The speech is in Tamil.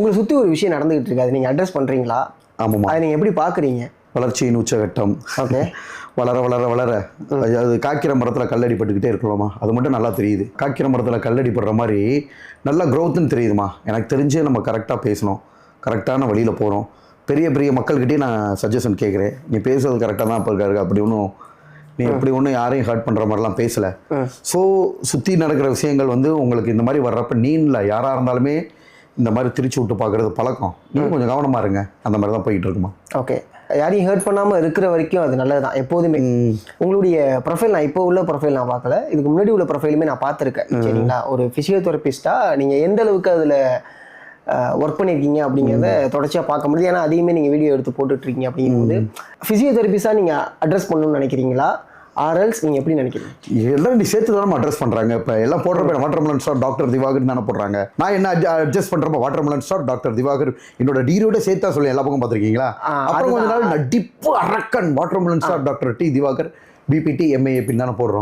உங்களை சுற்றி ஒரு விஷயம் நடந்துகிட்டு இருக்கு. அதை நீங்கள் அட்ரஸ் பண்ணுறீங்களா ஆமாம்மா. அதை நீங்கள் எப்படி பார்க்குறீங்க வளர்ச்சியின் உச்சகட்டம். ஓகே. வளர வளர வளர. அது காக்கிற மரத்தில் கல்லடி பட்டுக்கிட்டே இருக்கலாமா அது மட்டும் நல்லா தெரியுது. காக்கிற மரத்தில் கல்லடி படுற மாதிரி நல்லா க்ரோத்துன்னு தெரியுதுமா எனக்கு தெரிஞ்சு நம்ம கரெக்டாக பேசணும். கரெக்டான வழியில் போகிறோம் பெரிய பெரிய மக்கள்கிட்டயும் நான் சஜஷன் கேட்குறேன் நீ பேசுறது கரெக்டாக தான் இப்போ இருக்காரு. அப்படி ஒன்றும் நீ எப்படி ஒன்றும் யாரையும் ஹர்ட் பண்ணுற மாதிரிலாம் பேசலை. ஸோ சுற்றி நடக்கிற விஷயங்கள் வந்து உங்களுக்கு இந்த மாதிரி வர்றப்ப நீ இல்லை. யாராக இருந்தாலுமே இந்த மாதிரி திருச்சி விட்டு பார்க்குறது பழக்கம். நீங்கள் கொஞ்சம் கவனமாக இருங்க. அந்த மாதிரி தான் போயிட்டு இருக்குமா ஓகே. யாரையும் ஹர்ட் பண்ணாமல் இருக்கிற வரைக்கும் அது நல்லது தான். எப்போதுமே உங்களுடைய ப்ரொஃபைல் நான் இப்போ உள்ள ப்ரொஃபைல் நான் பார்க்கல. இதுக்கு முன்னாடி உள்ள ப்ரொஃபைலுமே நான் பார்த்துருக்கேன். சரிங்களா? ஒரு ஃபிசியோதெரபிஸ்ட்டாக நீங்கள் எந்த அளவுக்கு அதில் ஒர்க் பண்ணியிருக்கீங்க அப்படிங்கிறத தொடர்ச்சியாக பார்க்க முடியுது. ஏன்னா அதையுமே நீங்கள் வீடியோ எடுத்து போட்டுட்ருக்கீங்க அப்படிங்கும்போது ஃபிசியோதெரபிஸ்ட்டாக நீங்கள் அட்ரஸ் பண்ணணும்னு நினைக்கிறீங்களா? ஆர்எல்ஸ் நீங்கள் எப்படி நினைக்கிறீங்க? எல்லாரும் நீ சேர்த்து தானே அட்ரஸ் பண்றாங்க. இப்போ எல்லாம் போடுறப்ப water melon star doctor Diwakar தானே போடுறாங்க. நான் என்ன அட்ஜஸ்ட் பண்றப்ப water melon star doctor Diwakar என்னோட டிகிரியோட சேர்த்தா சொல்லி எல்லா பக்கம் பார்த்துருக்கீங்களா? அப்புறம் கொஞ்ச நாள் நடிப்பு அரக்கன் watermelon star doctor D Diwakar BPT MA தானே போடுறோம்.